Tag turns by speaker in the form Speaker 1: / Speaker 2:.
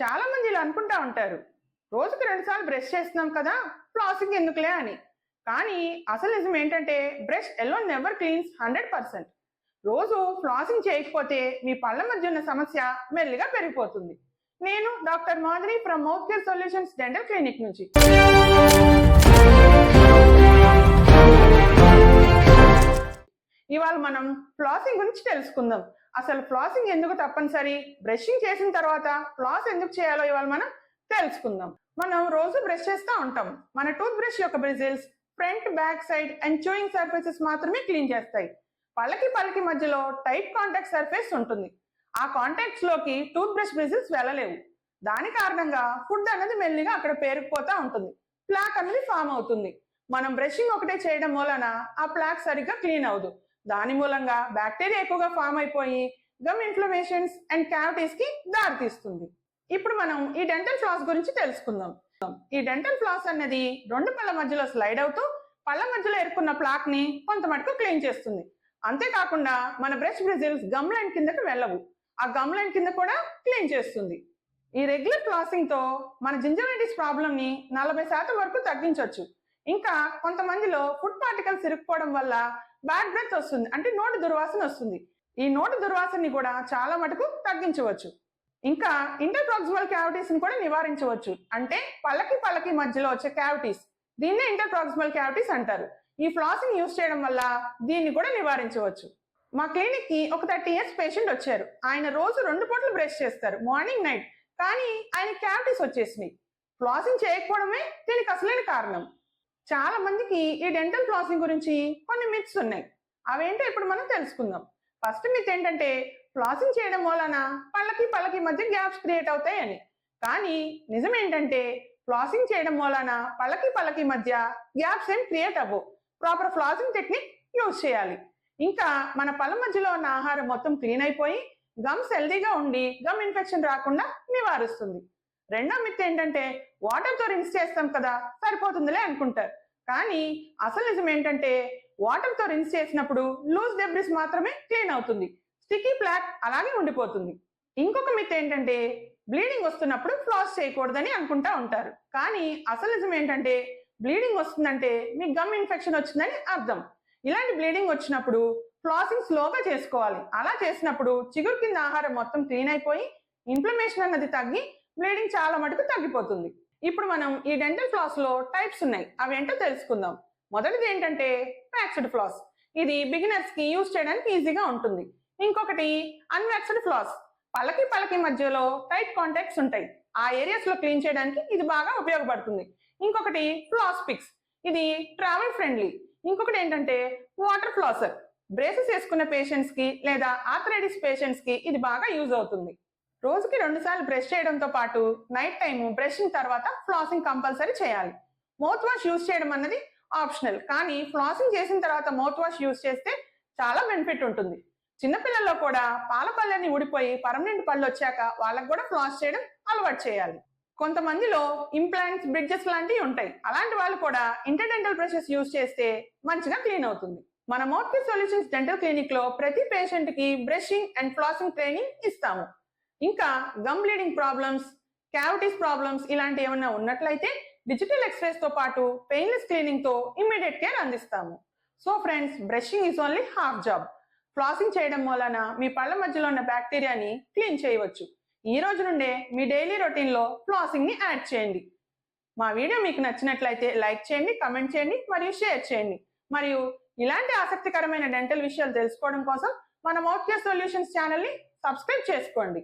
Speaker 1: చాలా మంది ఇలా అనుకుంటా ఉంటారు. రోజుకు రెండుసార్లు బ్రష్ చేస్తున్నాం కదా ఫ్లాసింగ్ ఎందుకులే అని. కానీ అసలు నిజం ఏంటంటే brush alone never cleans hundred percent. రోజు ఫ్లాసింగ్ చేయకపోతే మీ పళ్ళ మధ్య ఉన్న సమస్య మెల్లిగా పెరిగిపోతుంది. నేను doctor Madhuri from mouth care solutions dental clinic నుంచి. ఇవాళ మనం ఫ్లాసింగ్ గురించి తెలుసుకుందాం. అసలు ఫ్లాసింగ్ ఎందుకు తప్పనిసరి? బ్రషింగ్ చేసిన తర్వాత ఫ్లాస్ ఎందుకు చేయాలో ఇవాళ మనం తెలుసుకుందాం. మనం రోజు బ్రష్ చేస్తూ ఉంటాం. మన టూత్ బ్రష్ యొక్క bristles front back side and chewing surfaces మాత్రమే క్లీన్ చేస్తాయి. పళ్ళకి పళ్ళకి మధ్యలో టైట్ కాంటాక్ట్ సర్ఫేస్ ఉంటుంది. ఆ కాంటాక్ట్స్లోకి టూత్ బ్రష్ బ్రిజిల్స్ వెళ్ళలేవు. దాని కారణంగా ఫుడ్ అనేది మెల్లిగా అక్కడ పేరుకుపోతా ఉంటుంది. ప్లాక్ అనేది ఫామ్ అవుతుంది. మనం బ్రషింగ్ ఒకటే చేయడం వలన ఆ ప్లాక్ సరిగ్గా క్లీన్ అవ్వదు. దాని మూలంగా బ్యాక్టీరియా ఎక్కువగా ఫామ్ అయిపోయి గమ్ ఇన్ఫ్లమేషన్స్ అండ్ క్యావిటీస్కి దారితీస్తుంది ఇప్పుడు మనం ఈ డెంటల్ ఫ్లాస్ గురించి తెలుసుకుందాం. ఈ డెంటల్ ఫ్లాస్ అనేది రెండు పళ్ళ మధ్యలో స్లైడ్ అవుతూ పళ్ళ మధ్యలో ఎరుకున్న ప్లాక్ని కొంత మటుకు క్లీన్ చేస్తుంది. అంతేకాకుండా మన బ్రష్ బ్రిజిల్స్ గమ్ లైన్ కిందకి వెళ్ళవు. ఆ గమ్ లైన్ కింద కూడా క్లీన్ చేస్తుంది. ఈ రెగ్యులర్ ఫ్లాసింగ్తో మన జింజరైటిస్ ప్రాబ్లమ్ని నలభై శాతం వరకు తగ్గించవచ్చు ఇంకా కొంతమందిలో ఫుడ్ పార్టికల్స్ ఇరుక్కుపోవడం వల్ల బ్యాడ్ బ్రెత్ వస్తుంది. అంటే నోటి దుర్వాసన వస్తుంది. ఈ నోటి దుర్వాసనని కూడా చాలా మటుకు తగ్గించవచ్చు. ఇంకా ఇంటర్ప్రాక్సిమల్ క్యావిటీస్ని కూడా నివారించవచ్చు. అంటే పళ్ళకి పళ్ళకి మధ్యలో వచ్చే క్యావిటీస్ దీన్నే ఇంటర్ప్రాక్సిమల్ క్యావిటీస్ అంటారు. ఈ ఫ్లాసింగ్ యూజ్ చేయడం వల్ల దీన్ని కూడా నివారించవచ్చు. మా క్లినిక్కి ఒక థర్టీ ఇయర్స్ పేషెంట్ వచ్చారు. ఆయన రోజు రెండు పూటలు బ్రష్ చేస్తారు మార్నింగ్ నైట్ కానీ ఆయన క్యావిటీస్ వచ్చేసినాయి. ఫ్లాసింగ్ చేయకపోవడమే దీనికి అసలైన కారణం. చాలా మందికి ఈ డెంటల్ ఫ్లాసింగ్ గురించి కొన్ని మిత్స్ ఉన్నాయి. అవేంటో ఇప్పుడు మనం తెలుసుకుందాం. ఫస్ట్ మిత్ ఏంటంటే ఫ్లాసింగ్ చేయడం వలన పళ్ళకి పళ్ళకి మధ్య గ్యాప్స్ క్రియేట్ అవుతాయి అని. కానీ నిజం ఏంటంటే ఫ్లాసింగ్ చేయడం వలన పళ్ళకి పళ్ళకి మధ్య గ్యాప్స్ ఏం క్రియేట్ అవ్వవు. ప్రాపర్ ఫ్లాసింగ్ టెక్నిక్ యూజ్ చేయాలి. ఇంకా మన పళ్ళ మధ్యలో ఉన్న ఆహారం మొత్తం క్లీన్ అయిపోయి గమ్స్ హెల్దీగా ఉండి గమ్ ఇన్ఫెక్షన్ రాకుండా నివారిస్తుంది. రెండో మిత్ ఏంటంటే వాటర్తో రిన్స్ చేస్తాం కదా సరిపోతుందిలే అనుకుంటారు. కానీ అసలు నిజం ఏంటంటే వాటర్తో రిన్స్ చేసినప్పుడు లూజ్ డెబ్రిస్ మాత్రమే క్లీన్ అవుతుంది. స్టిక్కీ ప్లాక్ అలాగే ఉండిపోతుంది. ఇంకొక మిత్ ఏంటంటే బ్లీడింగ్ వస్తున్నప్పుడు ఫ్లాస్ చేయకూడదని అనుకుంటా ఉంటారు. కానీ అసలు నిజం ఏంటంటే బ్లీడింగ్ వస్తుందంటే మీకు గమ్ ఇన్ఫెక్షన్ వచ్చిందని అర్థం. ఇలాంటి బ్లీడింగ్ వచ్చినప్పుడు ఫ్లాసింగ్ స్లోగా చేసుకోవాలి. అలా చేసినప్పుడు చిగురు కింద ఆహారం మొత్తం క్లీన్ అయిపోయి ఇన్ఫ్లమేషన్ అన్నది తగ్గి బ్లీడింగ్ చాలా మటుకు తగ్గిపోతుంది. ఇప్పుడు మనం ఈ డెంటల్ ఫ్లాస్లో టైప్స్ ఉన్నాయి. అవి ఏంటో తెలుసుకుందాం. మొదటిది ఏంటంటే వ్యాక్స్డ్ ఫ్లాస్ ఇది బిగినర్స్కి యూజ్ చేయడానికి ఈజీగా ఉంటుంది. ఇంకొకటి అన్వాక్స్డ్ ఫ్లాస్ పలకి పలకి మధ్యలో టైట్ కాంటాక్ట్స్ ఉంటాయి. ఆ ఏరియాస్లో క్లీన్ చేయడానికి ఇది బాగా ఉపయోగపడుతుంది. ఇంకొకటి ఫ్లాస్ పిక్స్ ఇది ట్రావెల్ ఫ్రెండ్లీ ఇంకొకటి ఏంటంటే వాటర్ ఫ్లాసర్ బ్రేసెస్ వేసుకున్న పేషెంట్స్కి లేదా ఆథరైటిస్ పేషెంట్స్కి ఇది బాగా యూజ్ అవుతుంది. రోజుకి రెండు సార్లు బ్రష్ చేయడంతో పాటు నైట్ టైం బ్రషింగ్ తర్వాత ఫ్లాసింగ్ కంపల్సరీ చేయాలి. మౌత్ వాష్ యూజ్ చేయడం అన్నది ఆప్షనల్. కానీ ఫ్లాసింగ్ చేసిన తర్వాత మౌత్ వాష్ యూజ్ చేస్తే చాలా బెనిఫిట్ ఉంటుంది. చిన్నపిల్లల్లో కూడా పాల పళ్ళని ఊడిపోయి పర్మనెంట్ పళ్ళు వచ్చాక వాళ్ళకు కూడా ఫ్లాస్ చేయడం అలవాటు చేయాలి. కొంతమందిలో ఇంప్లాంట్స్ బ్రిడ్జెస్ లాంటివి ఉంటాయి. అలాంటి వాళ్ళు కూడా ఇంటర్డెంటల్ బ్రషెస్ యూజ్ చేస్తే మంచిగా క్లీన్ అవుతుంది. మన మౌత్ సొల్యూషన్స్ డెంటల్ క్లినిక్లో ప్రతి పేషెంట్కి బ్రషింగ్ అండ్ ఫ్లాసింగ్ ట్రైనింగ్ ఇస్తాము. ఇంకా gum bleeding problems cavities problems ఇలాంటి ఏమైనా ఉన్నట్లయితే డిజిటల్ ఎక్స్రేస్తో పాటు పెయిన్లెస్ క్లీనింగ్తో ఇమ్మీడియట్ కేర్ అందిస్తాము. So friends brushing is only half job flossing చేయడం వలన మీ పళ్ళ మధ్యలో ఉన్న బ్యాక్టీరియాని క్లీన్ చేయవచ్చు. ఈ రోజు నుండే మీ డైలీ రొటీన్లో ఫ్లాసింగ్ని యాడ్ చేయండి. మా వీడియో మీకు నచ్చినట్లయితే లైక్ చేయండి కమెంట్ చేయండి మరియు షేర్ చేయండి. మరియు ఇలాంటి ఆసక్తికరమైన డెంటల్ విషయాలు తెలుసుకోవడం కోసం మన మౌట్ కేర్ సొల్యూషన్స్ ఛానల్ని సబ్స్క్రైబ్ చేసుకోండి.